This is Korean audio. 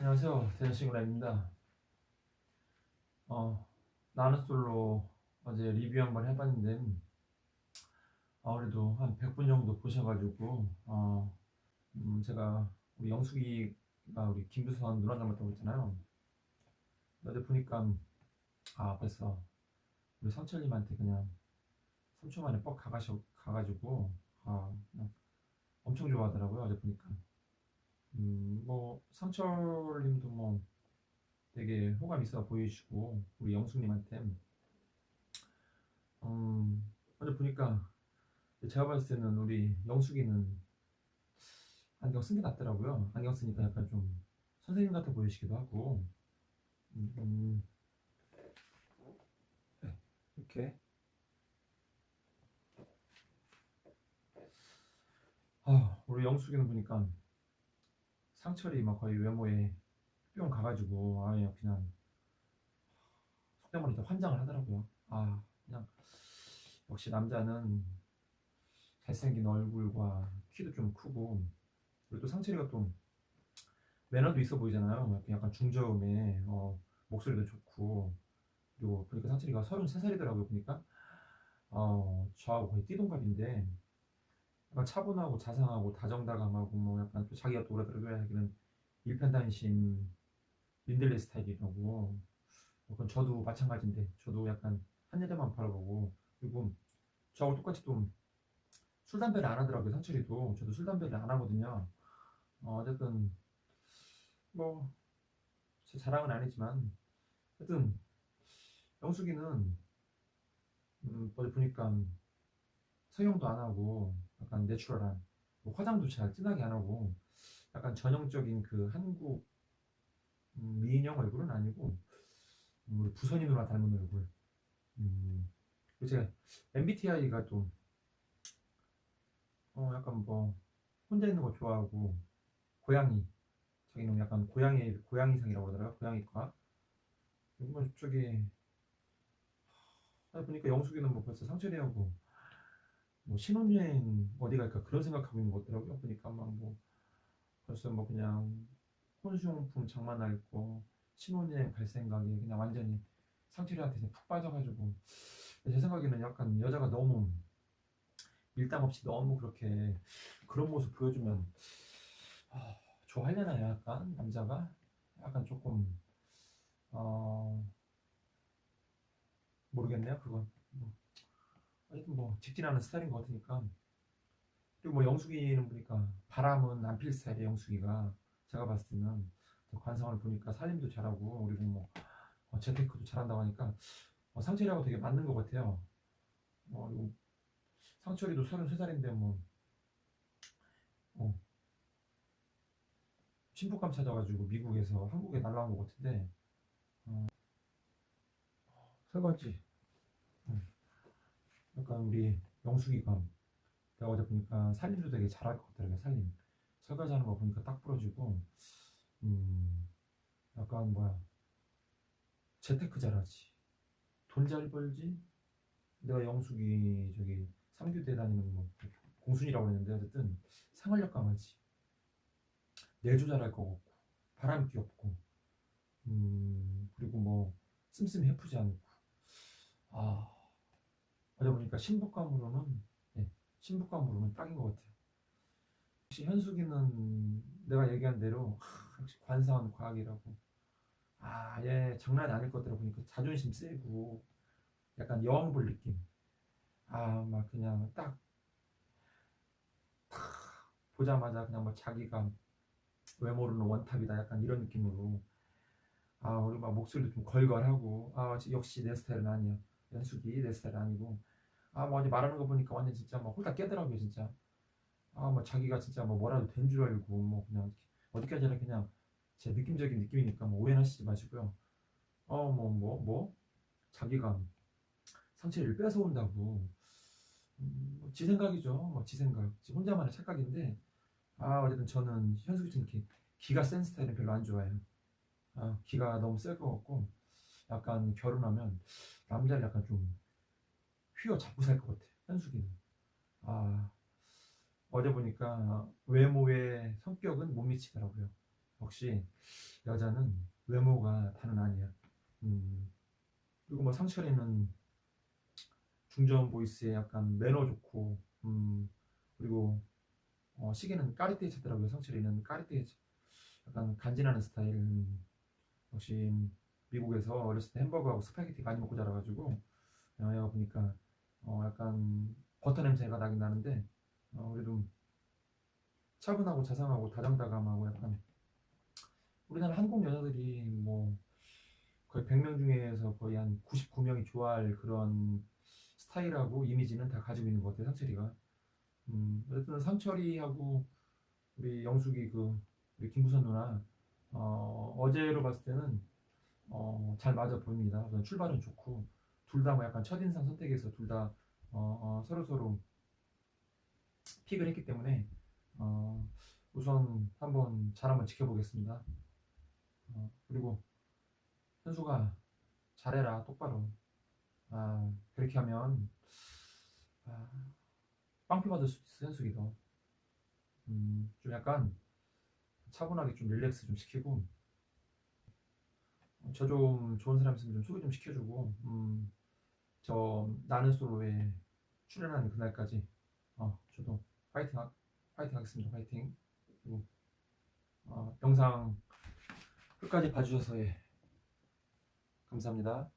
안녕하세요. 대전신구라입니다. 어, 나는 솔로 어제 리뷰 한번 해봤는데, 아무래도 한 100분 정도 보셔가지고, 어, 음, 제가 우리 영숙이가 우리 김두선 누나 닮았다고 했잖아요. 어제 보니까, 아, 벌써 우리 성철님한테 그냥 3초 만에 뻑 가가셔, 가가지고, 아, 엄청 좋아하더라고요. 어제 보니까. 음, 뭐 상철님도 뭐 되게 호감 있어 보이시고 우리 영숙님한테. 음, 어제 보니까 제가 봤을 때는 우리 영숙이는 안경 쓴 게 낫더라고요. 안경 쓰니까 약간 좀 선생님 같아 보이시기도 하고. 음, 음, 네, 이렇게. 아, 우리 영숙이는 보니까 상철이 막 거의 외모에 뿅 가가지고 아예 그냥 속된 말로 환장을 하더라고요. 아 그냥 역시 남자는 잘생긴 얼굴과 키도 좀 크고 그리고 또 상철이가 또 매너도 있어 보이잖아요. 약간 중저음에 어, 목소리도 좋고 그리고 보니까 상철이가 33살이더라고요. 보니까 어, 저하고 거의 띠동갑인데 약간 차분하고 자상하고 다정다감하고 뭐 약간 또 자기가 또 오라더라고요. 하기는 일편단심 민들레 스타일이라고. 그건 저도 마찬가지인데 저도 약간 한 여자만 바라보고 그리고 저하고 똑같이 또술 담배를 안 하더라고요. 상철이도 저도 술 담배를 안 하거든요. 어, 어쨌든 뭐 제 자랑은 아니지만 하여튼 영숙이는 음, 어제 보니까 성형도 안 하고 약간 내추럴한 뭐 화장도 잘 진하게 안 하고 약간 전형적인 그 한국 음, 미인형 얼굴은 아니고 음, 우리 부선이 누나 닮은 얼굴. 음, 제가 MBTI가 또 어, 약간 뭐 혼자 있는 거 좋아하고 고양이 자기는 약간 고양이 고양이상이라고 그러더라고요. 고양이과. 그리고 뭐 아, 보니까 영숙이는 뭐 벌써 상처리하고 뭐 신혼여행 어디 갈까 그런 생각하고 있는 것 같더라고요. 보니까 막 뭐 벌써 뭐 그냥 혼수용품 장만할 거 신혼여행 갈 생각에 그냥 완전히 그냥 푹 빠져가지고 제 생각에는 약간 여자가 너무 밀당 없이 너무 그렇게 그런 모습 보여주면 아, 좋아하려나 약간 남자가 약간 조금 어 모르겠네요 그건 뭐. 하여튼 뭐 직진하는 스타일인 것 같으니까. 그리고 뭐 영숙이는 보니까 바람은 안 필 스타일이에요 영숙이가. 제가 봤을 때는. 관상을 보니까 살림도 잘하고 그리고 뭐 어, 재테크도 잘한다고 하니까 어, 상철이하고 되게 맞는 것 같아요. 뭐 그리고 상철이도 33살인데 뭐 어, 신부감 찾아가지고 미국에서 한국에 날라온 것 같은데 어, 설거지. 음. 약간 우리 영숙이가 내가 어제 보니까 살림도 되게 잘할 것 같더라고요 살림. 설거지 하는 거 보니까 딱 부러지고 음 약간 뭐야. 재테크 잘하지. 돈 잘 벌지? 내가 영숙이 저기 삼교대 다니는 뭐 공순이라고 했는데 어쨌든 생활력 강하지. 내조 잘할 것 같고 바람 귀엽고 음 그리고 뭐 씀씀이 해프지 않고. 아 어제 보니까 신부감으로는 네, 신부감으로는 딱인 것 같아요. 역시 현숙이는 내가 얘기한 대로 하, 역시 관상은 과학이라고. 아, 얘 장난이 아닐 것 같더라 보니까 자존심 세고 약간 여왕 볼 느낌. 아, 막 그냥 딱, 탁 보자마자 그냥 뭐 자기가 외모로는 원탑이다 약간 이런 느낌으로. 아, 우리 막 목소리도 좀 걸걸하고 아, 역시 내 스타일은 아니야. 현숙이 내 스타일 아니고 아, 뭐 어제 말하는 거 보니까 완전 진짜 막 홀딱 깨더라고요, 진짜. 아, 뭐 자기가 진짜 뭐 뭐라도 된 줄 알고 뭐 그냥 어디까지나 그냥 제 느낌적인 느낌이니까 뭐 오해하시지 마시고요. 어, 뭐 뭐 뭐 자기가 상체를 뺏어온다고 음, 뭐 지 생각이죠. 뭐 지 생각. 지 혼자만의 착각인데 아, 어쨌든 저는 현숙이처럼 이렇게 기가 센 스타일은 별로 안 좋아해요. 아, 기가 너무 셀 것 같고 약간 결혼하면 남자를 약간 좀 휘어 잡고 살 것 같아. 현숙이는. 아 어제 보니까 외모의 성격은 못 미치더라고요. 역시 여자는 외모가 다는 아니야. 음, 그리고 뭐 상철이는 중저음 보이스에 약간 매너 좋고, 음, 그리고 어, 시계는 까리떼 찾더라고요. 상철이는 까리떼 약간 간지나는 스타일. 음, 역시 미국에서 어렸을 때 햄버거하고 스파게티 많이 먹고 자라가지고 어, 얘가 보니까 어, 약간 버터 냄새가 나긴 나는데 어, 그래도 차분하고 자상하고 다정다감하고 약간 우리나라 한국 여자들이 뭐 거의 100명 중에서 거의 한 99명이 좋아할 그런 스타일하고 이미지는 다 가지고 있는 것 같아요 상철이가. 음, 어쨌든 상철이하고 우리 영숙이 그 우리 김부선 누나 어, 어제로 봤을 때는 어, 잘 맞아 보입니다 출발은 좋고 둘 다 뭐 약간 첫인상 선택에서 둘다 어, 서로 서로 픽을 했기 때문에 어, 우선 한번 잘 한번 지켜보겠습니다. 어, 그리고 현수가 잘해라 똑바로. 아 그렇게 하면 아, 빵표 받을 수 있어 더. 음, 좀 약간 차분하게 좀 릴렉스 좀 시키고 저 좀 좋은 사람 있으면 좀 소개 좀 시켜주고 음, 저 나는 솔로에 출연하는 그날까지 어, 저도 파이팅 하, 파이팅 하겠습니다. 파이팅. 그리고 어, 영상 끝까지 봐주셔서 예, 감사합니다.